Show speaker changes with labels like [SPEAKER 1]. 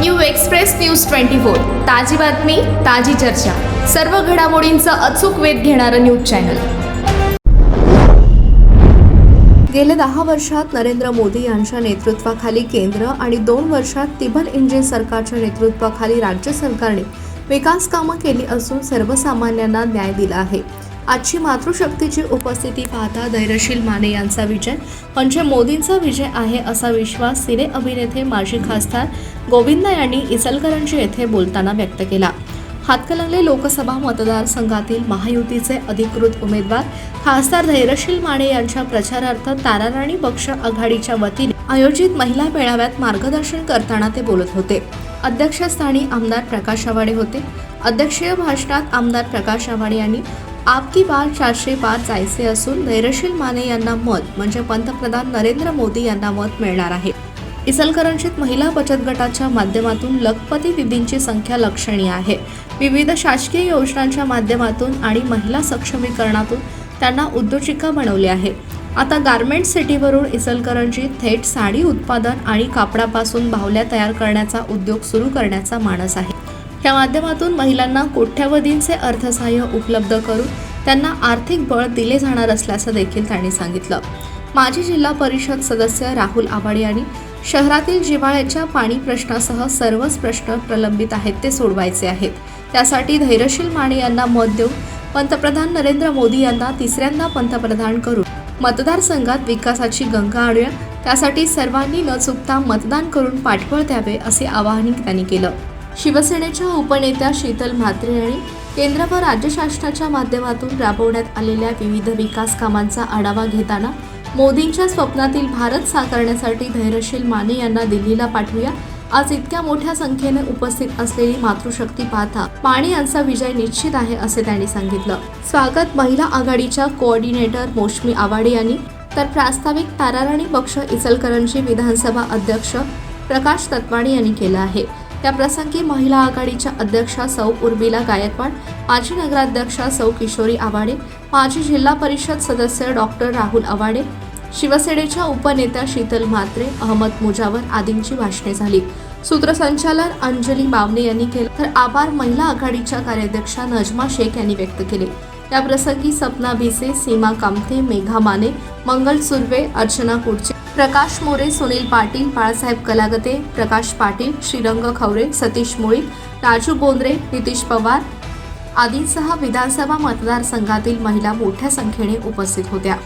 [SPEAKER 1] New express news twenty four. ताजी बातमी ताजी चर्चा. सर्व घडामोडींचा अचूक वेध घेणारं न्यूज चॅनल.
[SPEAKER 2] गेल्या दहा वर्षात नरेंद्र मोदी यांच्या नेतृत्वाखाली केंद्र आणि दोन वर्षात तिबल इंजिन सरकारच्या नेतृत्वाखाली राज्य सरकारने विकास कामं केली असून सर्वसामान्यांना न्याय दिला आहे. आजची मातृशक्तीची उपस्थिती पाहता धैर्यशील माने यांचा विजय. म्हणजे मोदींचा विजय आहे असा विश्वास सिने अभिनेते माजी खासदार गोविंदा यांनी इचलकरंजी येथे बोलताना व्यक्त केला. हातकलंगले लोकसभा मतदारसंघातील महायुतीचे अधिकृत उमेदवार खासदार धैर्यशील माने यांच्या प्रचारार्थ ताराराणी पक्ष आघाडीच्या वतीने आयोजित महिला मेळाव्यात मार्गदर्शन करताना ते बोलत होते. अध्यक्षस्थानी आमदार प्रकाश आवाडे होते. अध्यक्षीय भाषणात आमदार प्रकाश आवाडे यांनी आपकी बात चारशे पाच जायचे असून धैर्यशील माने यांना मत म्हणजे पंतप्रधान नरेंद्र मोदी यांना मत मिळणार आहे. इचलकरंजीत महिला बचत गटाच्या माध्यमातून लखपती दिदींची संख्या लक्षणीय आहे. विविध शासकीय योजनांच्या माध्यमातून आणि महिला सक्षमीकरणातून त्यांना उद्योजिका बनवले आहे. आता गारमेंट सिटीवरून इचलकरंजीत थेट साडी उत्पादन आणि कापडापासून बाहुल्या तयार करण्याचा उद्योग सुरू करण्याचा मानस आहे. या माध्यमातून महिलांना कोट्यावधींचे अर्थसहाय्य उपलब्ध करून त्यांना आर्थिक बळ दिले जाणार असल्याचं देखील त्यांनी सांगितलं. माजी जिल्हा परिषद सदस्य राहुल आवाडे यांनी शहरातील जिव्हाळ्याच्या पाणी प्रश्नासह सर्वच प्रश्न प्रलंबित आहेत ते सोडवायचे आहेत. त्यासाठी धैर्यशील माने यांना मत देऊन पंतप्रधान नरेंद्र मोदी यांना तिसऱ्यांदा पंतप्रधान करून मतदारसंघात विकासाची गंगा आणूया. त्यासाठी सर्वांनी न चुकता मतदान करून पाठबळ द्यावे असे आवाहन त्यांनी केलं. शिवसेनेच्या उपनेत्या शीतल म्हात्रे यांनी केंद्र व राज्य शासनाच्या माध्यमातून राबवण्यात आलेल्या विविध विकास कामांचा आढावा घेताना मोदींच्या स्वप्नातील भारत साकारण्यासाठी धैर्यशील माने यांना दिल्लीला पाठवूया. आज इतक्या मोठ्या संख्येने उपस्थित असलेली मातृशक्ती पाहता माने यांचा विजय निश्चित आहे असे त्यांनी सांगितलं. स्वागत महिला आघाडीच्या कोऑर्डिनेटर मोशमी आवाडे यांनी तर प्रास्ताविक ताराराणी पक्ष इचलकरंजी विधानसभा अध्यक्ष प्रकाश तत्वाणी यांनी केलं आहे. या प्रसंगी महिला आघाडीच्या अध्यक्षा सौ उर्मिला गायकवाड माजी नगराध्यक्षा सौ किशोरी आवाडे माजी जिल्हा परिषद सदस्य डॉक्टर राहुल आवाडे शिवसेनेच्या उपनेत्या शीतल म्हात्रे अहमद मुजावर आदींची भाषणे झाली. सूत्रसंचालन अंजली बावने यांनी केलं. तर आभार महिला आघाडीच्या कार्याध्यक्षा नजमा शेख यांनी व्यक्त केले. या प्रसंगी सपना भिसे सीमा कामथे मेघा माने मंगल सुर्वे अर्चना कुडचे प्रकाश मोरे सुनील पाटील बाळासाहेब कलागते प्रकाश पाटील श्रीरंग खवरे सतीश मुळी राजू बोंद्रे नितीश पवार आदींसह विधानसभा मतदारसंघातील महिला मोठ्या संख्येने उपस्थित होत्या.